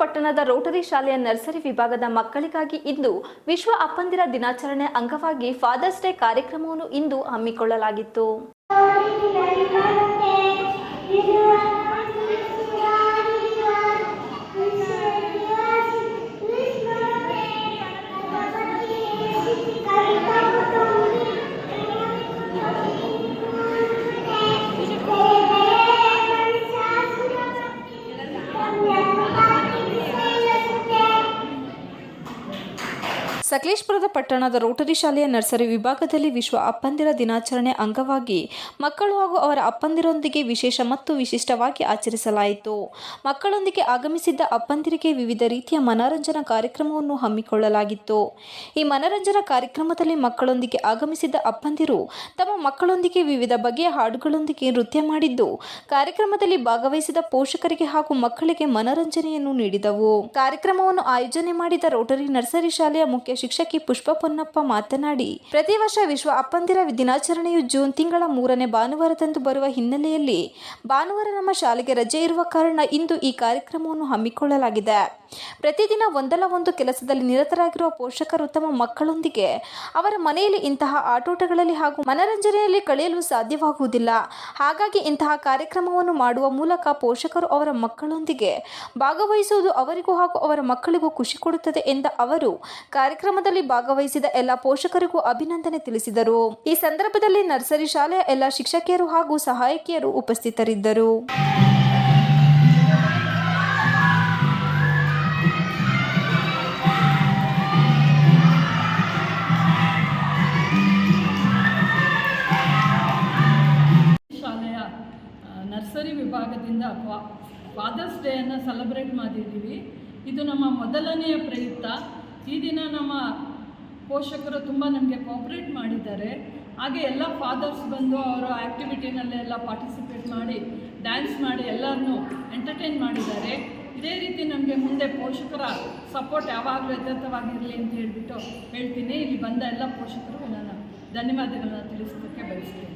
ಪಟ್ಟಣದ ರೋಟರಿ ಶಾಲೆಯ ನರ್ಸರಿ ವಿಭಾಗದ ಮಕ್ಕಳಿಗಾಗಿ ಇಂದು ವಿಶ್ವ ಅಪ್ಪಂದಿರ ದಿನಾಚರಣೆ ಅಂಗವಾಗಿ ಫಾದರ್ಸ್ ಡೇ ಕಾರ್ಯಕ್ರಮವನ್ನು ಇಂದು ಹಮ್ಮಿಕೊಳ್ಳಲಾಗಿತ್ತು. ಸಕಲೇಶ್ಪುರದ ಪಟ್ಟಣದ ರೋಟರಿ ಶಾಲೆಯ ನರ್ಸರಿ ವಿಭಾಗದಲ್ಲಿ ವಿಶ್ವ ಅಪ್ಪಂದಿರ ದಿನಾಚರಣೆ ಅಂಗವಾಗಿ ಮಕ್ಕಳು ಹಾಗೂ ಅವರ ಅಪ್ಪಂದಿರೊಂದಿಗೆ ವಿಶೇಷ ಮತ್ತು ವಿಶಿಷ್ಟವಾಗಿ ಆಚರಿಸಲಾಯಿತು. ಮಕ್ಕಳೊಂದಿಗೆ ಆಗಮಿಸಿದ್ದ ಅಪ್ಪಂದಿರಿಗೆ ವಿವಿಧ ರೀತಿಯ ಮನರಂಜನಾ ಕಾರ್ಯಕ್ರಮವನ್ನು ಹಮ್ಮಿಕೊಳ್ಳಲಾಗಿತ್ತು. ಈ ಮನರಂಜನಾ ಕಾರ್ಯಕ್ರಮದಲ್ಲಿ ಮಕ್ಕಳೊಂದಿಗೆ ಆಗಮಿಸಿದ್ದ ಅಪ್ಪಂದಿರು ತಮ್ಮ ಮಕ್ಕಳೊಂದಿಗೆ ವಿವಿಧ ಬಗೆಯ ಹಾಡುಗಳೊಂದಿಗೆ ನೃತ್ಯ ಮಾಡಿದ್ದು, ಕಾರ್ಯಕ್ರಮದಲ್ಲಿ ಭಾಗವಹಿಸಿದ ಪೋಷಕರಿಗೆ ಹಾಗೂ ಮಕ್ಕಳಿಗೆ ಮನರಂಜನೆಯನ್ನು ನೀಡಿದವು. ಕಾರ್ಯಕ್ರಮವನ್ನು ಆಯೋಜನೆ ಮಾಡಿದ ರೋಟರಿ ನರ್ಸರಿ ಶಾಲೆಯ ಮುಖ್ಯ ಶಿಕ್ಷಕಿ ಪುಷ್ಪ ಪೊನ್ನಪ್ಪ ಮಾತನಾಡಿ, ಪ್ರತಿ ವರ್ಷ ವಿಶ್ವ ಅಪ್ಪಂದಿರ ದಿನಾಚರಣೆಯು ಜೂನ್ ತಿಂಗಳ ಮೂರನೇ ಭಾನುವಾರದಂದು ಬರುವ ಹಿನ್ನೆಲೆಯಲ್ಲಿ ಭಾನುವಾರ ನಮ್ಮ ಶಾಲೆಗೆ ರಜೆ ಇರುವ ಕಾರಣ ಇಂದು ಈ ಕಾರ್ಯಕ್ರಮವನ್ನು ಹಮ್ಮಿಕೊಳ್ಳಲಾಗಿದೆ. ಪ್ರತಿದಿನ ಒಂದಲ್ಲ ಒಂದು ಕೆಲಸದಲ್ಲಿ ನಿರತರಾಗಿರುವ ಪೋಷಕರು ತಮ್ಮ ಮಕ್ಕಳೊಂದಿಗೆ ಅವರ ಮನೆಯಲ್ಲಿ ಇಂತಹ ಆಟೋಟಗಳಲ್ಲಿ ಹಾಗೂ ಮನರಂಜನೆಯಲ್ಲಿ ಕಳೆಯಲು ಸಾಧ್ಯವಾಗುವುದಿಲ್ಲ. ಹಾಗಾಗಿ ಇಂತಹ ಕಾರ್ಯಕ್ರಮವನ್ನು ಮಾಡುವ ಮೂಲಕ ಪೋಷಕರು ಅವರ ಮಕ್ಕಳೊಂದಿಗೆ ಭಾಗವಹಿಸುವುದು ಅವರಿಗೂ ಹಾಗೂ ಅವರ ಮಕ್ಕಳಿಗೂ ಖುಷಿ ಕೊಡುತ್ತದೆ ಎಂದ ಅವರು ಕಾರ್ಯಕ್ರಮದಲ್ಲಿ ಭಾಗವಹಿಸಿದ ಎಲ್ಲ ಪೋಷಕರಿಗೂ ಅಭಿನಂದನೆ ತಿಳಿಸಿದರು. ಈ ಸಂದರ್ಭದಲ್ಲಿ ನರ್ಸರಿ ಶಾಲೆಯ ಎಲ್ಲ ಶಿಕ್ಷಕಿಯರು ಹಾಗೂ ಸಹಾಯಕಿಯರು ಉಪಸ್ಥಿತರಿದ್ದರು. ಶಾಲೆಯ ನರ್ಸರಿ ವಿಭಾಗದಿಂದ ಫಾದರ್ಸ್ ಡೇಯನ್ನು ಸೆಲೆಬ್ರೇಟ್ ಮಾಡಿದ್ದೀವಿ. ಇದು ನಮ್ಮ ಮೊದಲನೆಯ ಪ್ರಯುಕ್ತ. ಈ ದಿನ ನಮ್ಮ ಪೋಷಕರು ತುಂಬ ನಮಗೆ ಕೋಪ್ರೇಟ್ ಮಾಡಿದ್ದಾರೆ. ಹಾಗೆ ಎಲ್ಲ ಫಾದರ್ಸ್ ಬಂದು ಅವರ ಆ್ಯಕ್ಟಿವಿಟಿನಲ್ಲೆಲ್ಲ ಪಾರ್ಟಿಸಿಪೇಟ್ ಮಾಡಿ ಡ್ಯಾನ್ಸ್ ಮಾಡಿ ಎಲ್ಲರನ್ನೂ ಎಂಟರ್ಟೈನ್ ಮಾಡಿದ್ದಾರೆ. ಇದೇ ರೀತಿ ನಮಗೆ ಮುಂದೆ ಪೋಷಕರ ಸಪೋರ್ಟ್ ಯಾವಾಗಲೂ ಯಥಾರ್ಥವಾಗಿರಲಿ ಅಂತ ಹೇಳಿಬಿಟ್ಟು ಹೇಳ್ತೀನಿ. ಇಲ್ಲಿ ಬಂದ ಎಲ್ಲ ಪೋಷಕರು ನಾನು ಧನ್ಯವಾದಗಳನ್ನು ತಿಳಿಸೋದಕ್ಕೆ ಬಯಸ್ತೀನಿ.